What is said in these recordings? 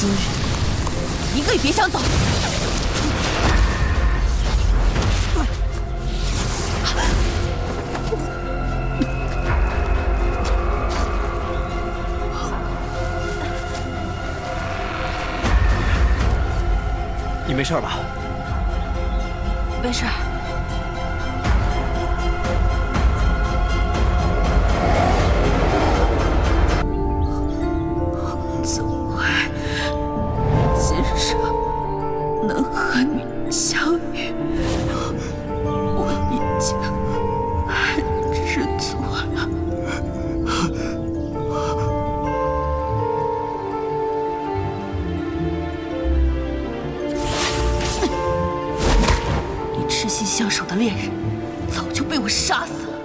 今日一个也别想走！你没事吧？没事。能和你相遇？我已经很知足了。你痴心相守的恋人，早就被我杀死了。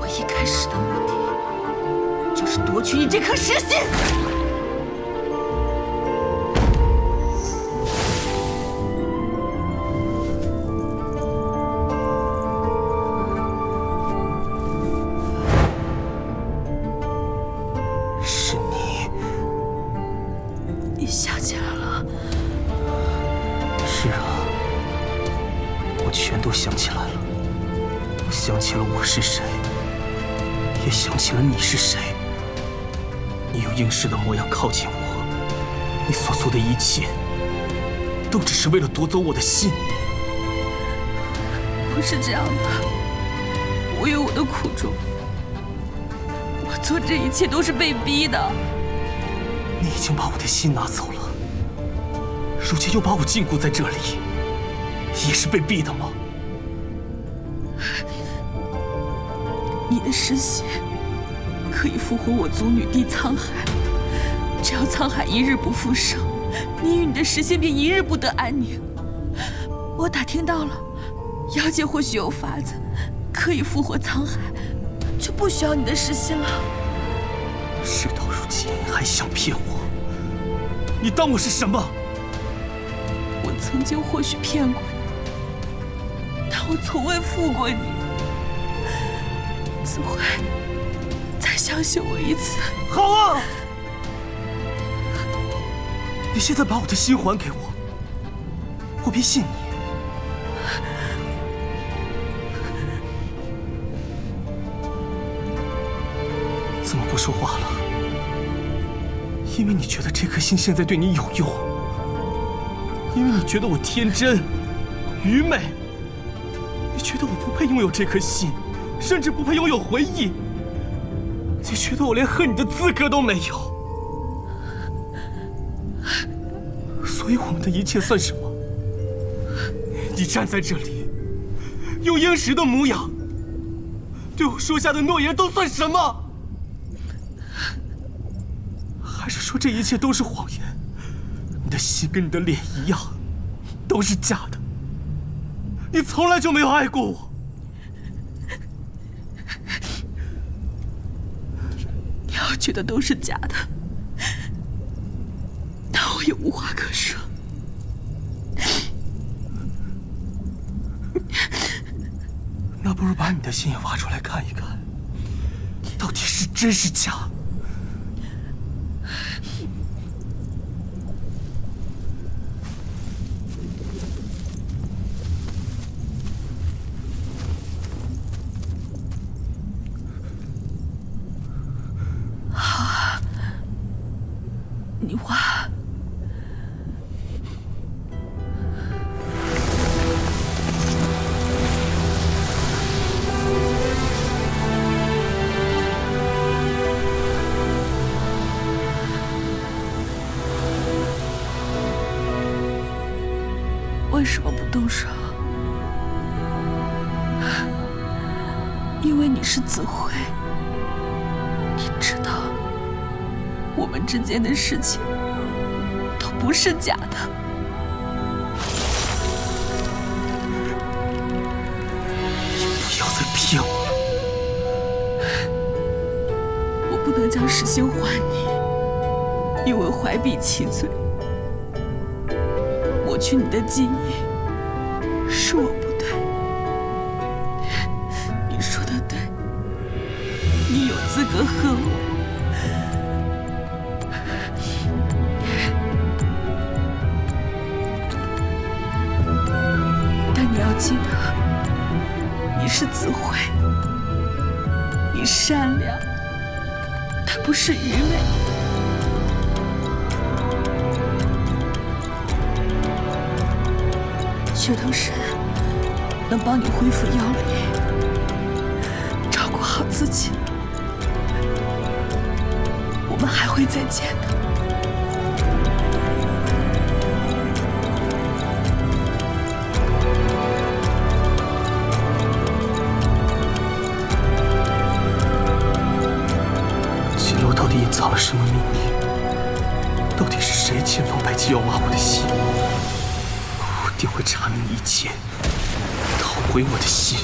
我一开始的目的，就是夺取你这颗石心。是啊，我全都想起来了。我想起了我是谁，也想起了你是谁。你用应试的模样靠近我，你所做的一切，都只是为了夺走我的心。不是这样的，我有我的苦衷。我做这一切都是被逼的。你已经把我的心拿走了，如今又把我禁锢在这里，也是被逼的吗？你的尸心可以复活我族女帝沧海，只要沧海一日不复生，你与你的尸心便一日不得安宁。我打听到了，妖界或许有法子可以复活沧海，就不需要你的尸心了。事到如今还想骗我？你当我是什么？曾经或许骗过你，但我从未负过你。子怀，再相信我一次。好啊！你现在把我的心还给我，我便信你。怎么不说话了？因为你觉得这颗心现在对你有用，因为你觉得我天真、愚昧，你觉得我不配拥有这颗心，甚至不配拥有回忆，你觉得我连恨你的资格都没有。所以我们的一切算什么？你站在这里，用英石的模样对我说下的诺言都算什么？还是说这一切都是谎言？你的心跟你的脸一样，都是假的。你从来就没有爱过我。你要觉得都是假的，那我也无话可说。那不如把你的心也挖出来看一看，到底是真是假？你挖。为什么不动手？因为你是子辉，你知道。我们之间的事情都不是假的。不要再骗我了！我不能将石心还你，因为怀璧其罪。抹去你的记忆，是我不对。你说的对，你有资格恨我。记得，你是子慧，你善良，但不是愚昧。血藤神能帮你恢复妖力，照顾好自己，我们还会再见的。秦洛到底隐藏了什么秘密？到底是谁千方百计要挖我的心？我定会查明一切，讨回我的心。